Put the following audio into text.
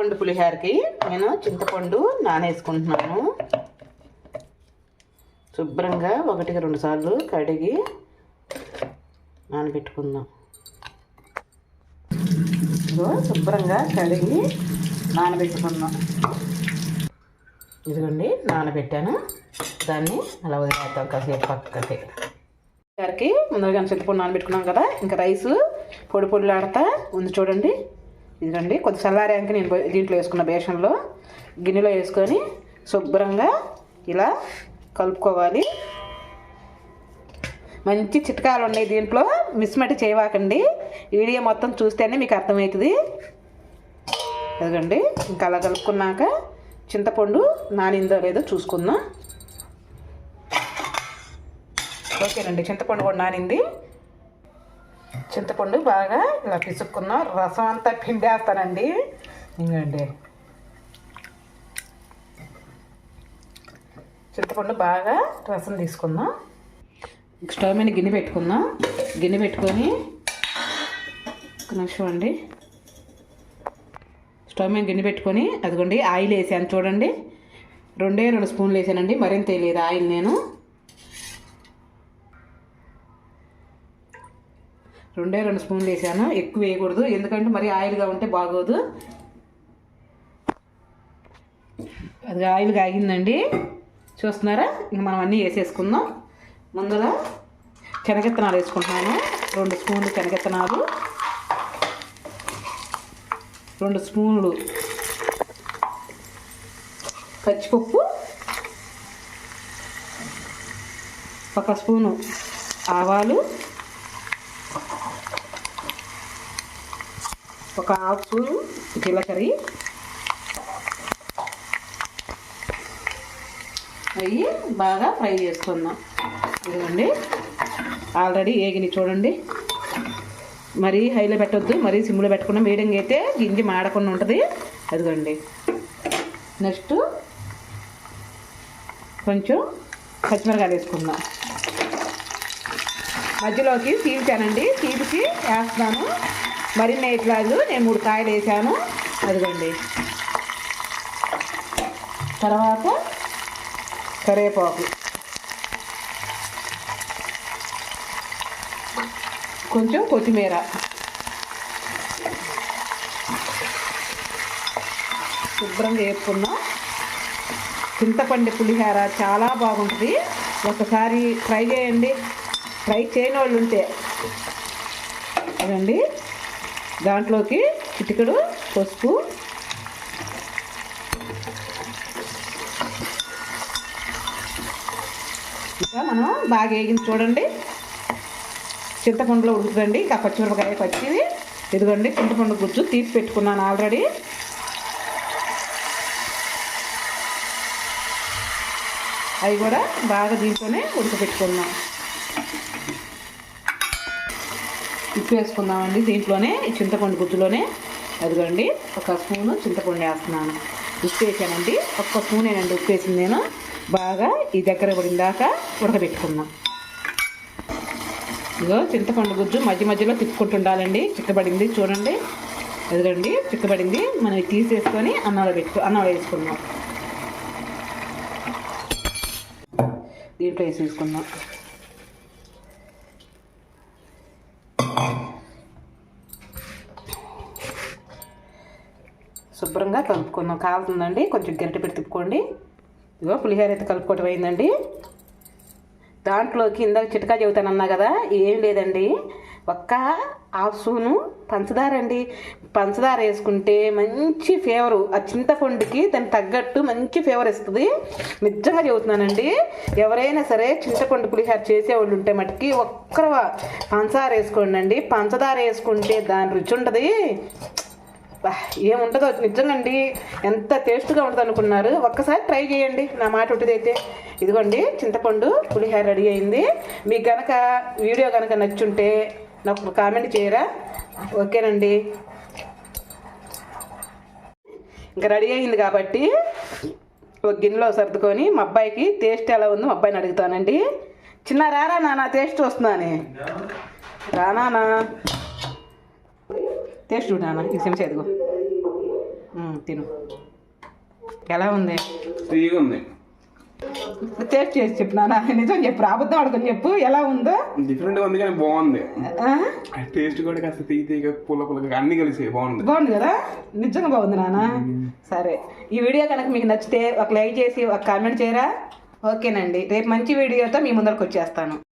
పండు పులిహోరకి నేను చింతపండు నానేసుకుంటున్నాను. శుభ్రంగా ఒకటికి రెండు సార్లు కడిగి నానబెట్టుకుందాం. ఇదిగో శుభ్రంగా కడిగి నానబెట్టుకుందాం. ఇదిగోండి నానబెట్టాను. దాన్ని అలా వదిలేద్దాం కాసేపు పక్కకి. గారికి ముందుగా చింతపండు నానబెట్టుకున్నాం కదా? ఇంకా రైసు పొడి పొడిలాడుతా ఉంది చూడండి. ఇదిగండి కొద్ది చల్లారాక నేను పోయి దీంట్లో వేసుకున్న బేషన్లో గిన్నెలో వేసుకొని శుభ్రంగా ఇలా కలుపుకోవాలి. మంచి చిట్కాలు ఉన్నాయి దీంట్లో మిస్మటి చేయవాకండి. వీడియో మొత్తం చూస్తేనే మీకు అర్థమవుతుంది. అదిగండి ఇంకా అలా కలుపుకున్నాక చింతపండు నానిందో లేదో చూసుకుందాం. ఓకేనండి చింతపండు కూడా నానింది. చింతపండు బాగా ఇలా పిసుక్కున్నాం రసం అంతా పిండేస్తానండి. ఇంకండి చింతపండు బాగా రసం తీసుకుందాం స్టవ్ మీద గిన్నె పెట్టుకుందాం గిన్నె పెట్టుకొని ఒక నిమిషం అండి. స్టవ్ మీద గిన్నె పెట్టుకొని అదిగోండి ఆయిల్ వేసాను చూడండి. రెండే రెండు స్పూన్లు వేసానండి మరింత వేయలేదు ఆయిల్ నేను. రెండే రెండు స్పూన్లు వేసాను. ఎక్కువ వేయకూడదు. ఎందుకంటే మరి ఆయిల్గా ఉంటే బాగోదు. అది ఆయిల్ కాగిందండి. చూస్తున్నారా? ఇంక మనం అన్నీ వేసేసుకుందాం. ముందుగా శనగెత్తనాలు వేసుకుంటున్నాను. రెండు స్పూన్లు శనగెత్తనాలు. రెండు స్పూన్లు పచ్చిపప్పు. ఒక స్పూను ఆవాలు. ఒక ఆకు స్పూను జీలకర్ర. అవి బాగా ఫ్రై చేసుకుందాం. ఇదిగోండి. ఆల్రెడీ ఏగిని చూడండి. మరీ హైలో పెట్టొద్దు మరీ సిమ్లో పెట్టకుండా మీడియంగా అయితే గింజి మాడకుండా ఉంటుంది. అదిగోండి. నెక్స్ట్ కొంచెం పచ్చిమిరకాయలు వేసుకుందాం. మధ్యలోకి తీల్చానండి తీల్చి వేస్తాను మరిన్ని వేయట్లేదు నేను మూడు కాయలు వేసాను అదిగోండి. తర్వాత కరివేపాకు. కొంచెం కొత్తిమీర. శుభ్రంగా వేపుకున్నాం చింతపండు పులిహోర చాలా బాగుంటుంది. ఒకసారి ట్రై చేయండి. ట్రై చేయని వాళ్ళు ఉంటే అదండి. దాంట్లోకి చిటికడు పసుపు. ఇంకా మనం బాగా వేగింది చూడండి. చింతపండులో ఉడుకుదండి. ఇంకా పచ్చిమిరపకాయ పచ్చిది ఇదిగోండి చింతపండు గుజ్జు తీసి పెట్టుకున్నాను ఆల్రెడీ అవి కూడా బాగా దీంట్లోనే ఉడకపెట్టుకున్నాం ఉప్పు వేసుకుందామండి దీంట్లోనే చింతపండు గుజ్జులోనే అదిగోండి ఒక స్పూను చింతపండు వేస్తున్నాను. ఉప్పు వేసానండి. ఒక్క స్పూనేనండి ఉప్పు వేసింది నేను. బాగా ఈ దగ్గర పడిందాక ఉడకబెట్టుకుందాం. ఇదిగో చింతపండు గుజ్జు మధ్య మధ్యలో తిప్పుకుంటుండాలండి. చిక్కబడింది చూడండి. ఎదుగండి చిక్కబడింది. మనం తీసేసుకొని అన్నంలో పెట్టుకో అన్నంలో వేసుకుందాం. దీంట్లో వేసేసుకుందాం. శుభ్రంగా కలుపుకుందాం కాలుతుందండి. కొంచెం గరిటె పెట్టి తిప్పుకోండి. ఇదిగో పులిహోర అయితే కలుపుకోవటం అయిందండి. దాంట్లోకి ఇందాక చిటకా చెబుతానన్నా కదా ఏం లేదండి. ఒక్క హాఫ్ స్పూను పంచదార అండి. పంచదార వేసుకుంటే మంచి ఫేవరు ఆ చింతపండుకి దానికి తగ్గట్టు మంచి ఫేవర్ ఇస్తుంది నిజంగా చెబుతున్నానండి. ఎవరైనా సరే చింతపండు పులిహార చేసేవాళ్ళు ఉంటే మటుకి ఒక్కర పంచదార వేసుకోండి అండి పంచదార వేసుకుంటే దాని రుచి ఉంటుంది ఏముంటుందో నిజంగండి. ఎంత టేస్ట్గా ఉంటుంది అనుకున్నారు. ఒక్కసారి ట్రై చేయండి. నా మాట ఉంటుందైతే ఇదిగోండి చింతపండు పులిహోర రెడీ అయింది. మీకు కనుక వీడియో కనుక నచ్చుంటే నాకు కామెంట్ చేయరా? ఓకేనండి. ఇంకా రెడీ అయింది కాబట్టి ఒక గిన్నెలో సర్దుకొని మా అబ్బాయికి టేస్ట్ ఎలా ఉందో మా అబ్బాయిని అడుగుతానండి. చిన్న రారా నాన్న టేస్ట్ వస్తుందని రానా టేస్ట్ చూడు నాన్న ఇది చెంచా ఎదుగు తిను. ఎలా ఉంది? ఫ్రీగా ఉంది. టేస్ట్ చేసి చెప్పు నాన్న నిజం చెప్పు అబద్ధం అడుగుని చెప్పు ఎలా ఉందో. డిఫరెంట్గా ఉంది కానీ బాగుంది? టేస్ట్ కూడా కాస్త తీగ తీగ పుల్ల పుల్లగా అన్ని కలిసి బాగుంది. బాగుంది కదా? నిజంగా బాగుంది నాన్న సరే ఈ వీడియో కనుక మీకు నచ్చితే ఒక లైక్ చేసి ఒక కామెంట్ చేయరా? ఓకేనండి. రేపు మంచి వీడియోతో మీ ముందరకు వచ్చేస్తాను.